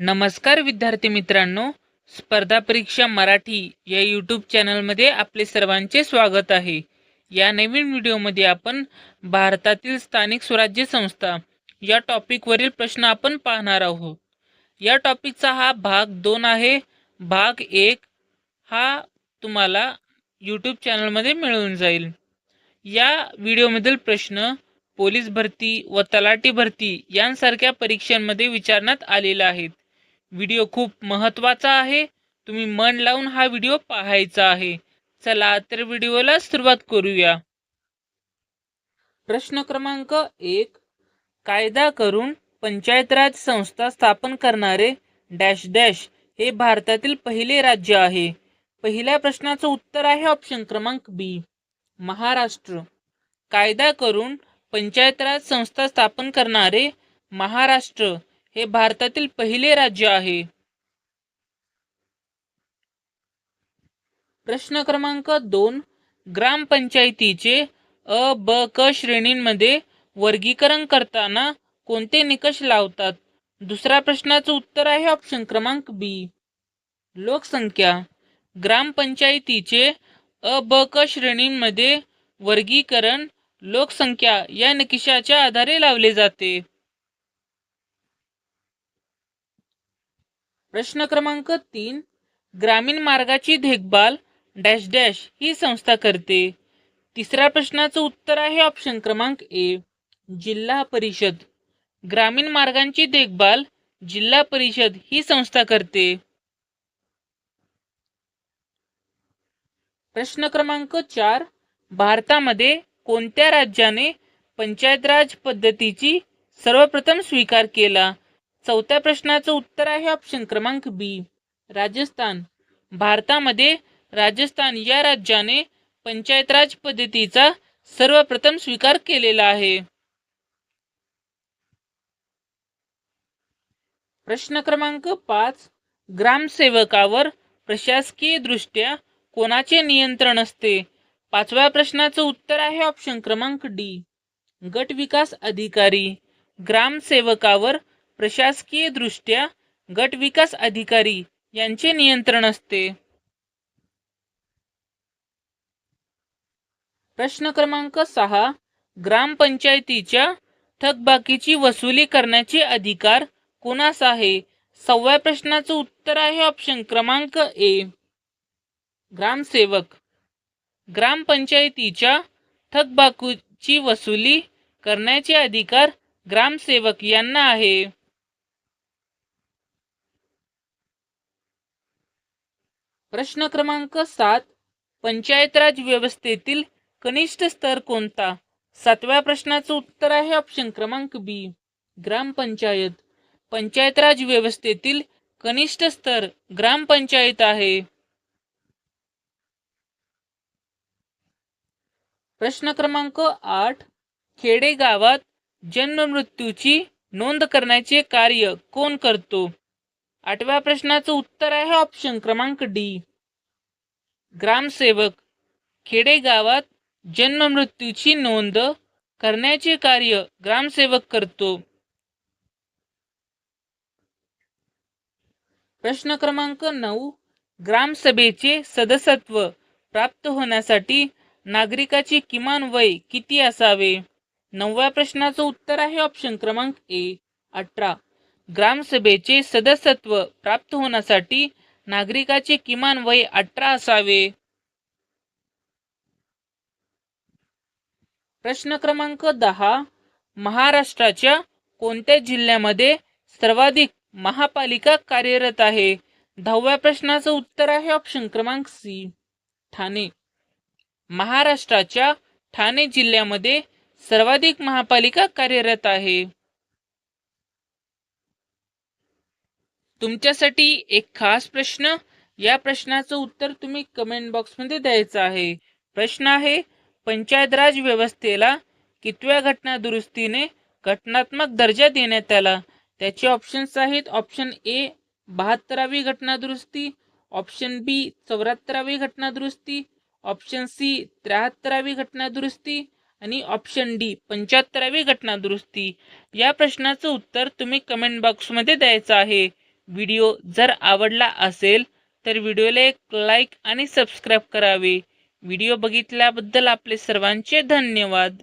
नमस्कार विद्यार्थी मित्रांनो. स्पर्धा परीक्षा मराठी या यूट्यूब चॅनलमध्ये आपले सर्वांचे स्वागत आहे. या नवीन व्हिडिओमध्ये आपण भारतातील स्थानिक स्वराज्य संस्था या टॉपिकवरील प्रश्न आपण पाहणार आहोत. या टॉपिकचा हा भाग दोन आहे. भाग एक हा तुम्हाला यूट्यूब चॅनलमध्ये मिळून जाईल. या व्हिडिओमधील प्रश्न पोलीस भरती व तलाठी भरती यांसारख्या परीक्षांमध्ये विचारण्यात आलेला आहेत व्हिडिओ खूप महत्त्वाचा आहे. तुम्ही मन लावून हा व्हिडिओ पाहायचा आहे. चला तर व्हिडिओला सुरुवात करूया. प्रश्न क्रमांक एक. कायदा करून पंचायत राज संस्था स्थापन करणारे डॅश डॅश हे भारतातील पहिले राज्य आहे. पहिल्या प्रश्नाचं उत्तर आहे ऑप्शन क्रमांक बी. महाराष्ट्र. कायदा करून पंचायत राज संस्था स्थापन करणारे महाराष्ट्र. हे भारतातील पहिले राज्य आहे. प्रश्न क्रमांक दोन ग्रामपंचायतीचे अ ब क श्रेणींमध्ये वर्गीकरण करताना कोणते निकष लावतात? दुसऱ्या प्रश्नाचं उत्तर आहे ऑप्शन क्रमांक बी लोकसंख्या. ग्रामपंचायतीचे अ ब क श्रेणींमध्ये वर्गीकरण लोकसंख्या या निकषाच्या आधारे लावले जाते. प्रश्न क्रमांक तीन ग्रामीण मार्गाची देखभाल डॅश डॅश ही संस्था करते. तिसऱ्या प्रश्नाचं उत्तर आहे ऑप्शन क्रमांक ए जिल्हा परिषद. ग्रामीण मार्गांची देखभाल जिल्हा परिषद ही संस्था करते. प्रश्न क्रमांक चार भारतामध्ये कोणत्या राज्याने पंचायत राज पद्धतीची सर्वप्रथम स्वीकार केला? चौथ्या प्रश्नाचं उत्तर आहे ऑप्शन क्रमांक बी राजस्थान. भारतामध्ये राजस्थान या राज्याने पंचायत राज पद्धतीचा सर्वप्रथम स्वीकार केलेला आहे. प्रश्न क्रमांक पाच. ग्रामसेवकावर प्रशासकीय दृष्ट्या कोणाचे नियंत्रण असते? पाचव्या प्रश्नाचं उत्तर आहे ऑप्शन क्रमांक डी गट विकास अधिकारी. ग्रामसेवकावर प्रशासकीय दृष्ट्या गट विकास अधिकारी यांचे नियंत्रण असते. प्रश्न क्रमांक सहा ग्रामपंचायतीच्या थकबाकीची वसुली करण्याचे अधिकार कोणास आहे? सव्या प्रश्नाचं उत्तर आहे ऑप्शन क्रमांक ए. ग्रामसेवक. ग्रामपंचायतीच्या थकबाकीची वसुली करण्याचे अधिकार ग्रामसेवक यांना आहे. प्रश्न क्रमांक सात. पंचायत राज व्यवस्थेतील कनिष्ठ स्तर कोणता? सातव्या प्रश्नाचं उत्तर आहे ऑप्शन क्रमांक बी ग्रामपंचायत पंचायत. राज व्यवस्थेतील कनिष्ठ स्तर ग्रामपंचायत आहे. प्रश्न क्रमांक आठ. खेडेगावात जन्म मृत्यूची नोंद करण्याचे कार्य कोण करतो? आठव्या प्रश्नाचं उत्तर आहे ऑप्शन क्रमांक डी ग्रामसेवक खेडेगावात जन्म मृत्यूची नोंद करण्याचे कार्य ग्रामसेवक करतो. प्रश्न क्रमांक नऊ ग्रामसभेचे सदस्यत्व प्राप्त होण्यासाठी नागरिकाची किमान वय किती असावे? नवव्या प्रश्नाचं उत्तर आहे ऑप्शन क्रमांक ए अठरा. ग्रामसभेचे सदस्यत्व प्राप्त होण्यासाठी नागरिकाचे किमान वय अठरा असावे. प्रश्न क्रमांक दहा. महाराष्ट्राच्या कोणत्या जिल्ह्यामध्ये सर्वाधिक महापालिका कार्यरत आहे? दहाव्या प्रश्नाचं उत्तर आहे ऑप्शन क्रमांक सी ठाणे. महाराष्ट्राच्या ठाणे जिल्ह्यामध्ये सर्वाधिक महापालिका कार्यरत आहे. तुमच्यासाठी एक खास प्रश्न या प्रश्नाचं उत्तर तुम्ही कमेंट बॉक्समध्ये द्यायचं आहे. प्रश्न आहे पंचायत राज व्यवस्थेला कितव्या घटना दुरुस्तीने घटनात्मक दर्जा देण्यात आला? त्याचे ऑप्शन्स आहेत ऑप्शन ए बहात्तरावी घटना दुरुस्ती ऑप्शन बी चौऱ्याहत्तरावी घटना दुरुस्ती ऑप्शन सी त्र्याहत्तरावी घटना दुरुस्ती आणि ऑप्शन डी पंच्याहत्तरावी घटना दुरुस्ती. या प्रश्नाचं उत्तर तुम्ही कमेंट बॉक्समध्ये द्यायचं आहे. व्हिडिओ जर आवडला असेल तर व्हिडिओला एक लाईक आणि सबस्क्राईब करावे. व्हिडिओ बघितल्याबद्दल आपले सर्वांचे धन्यवाद.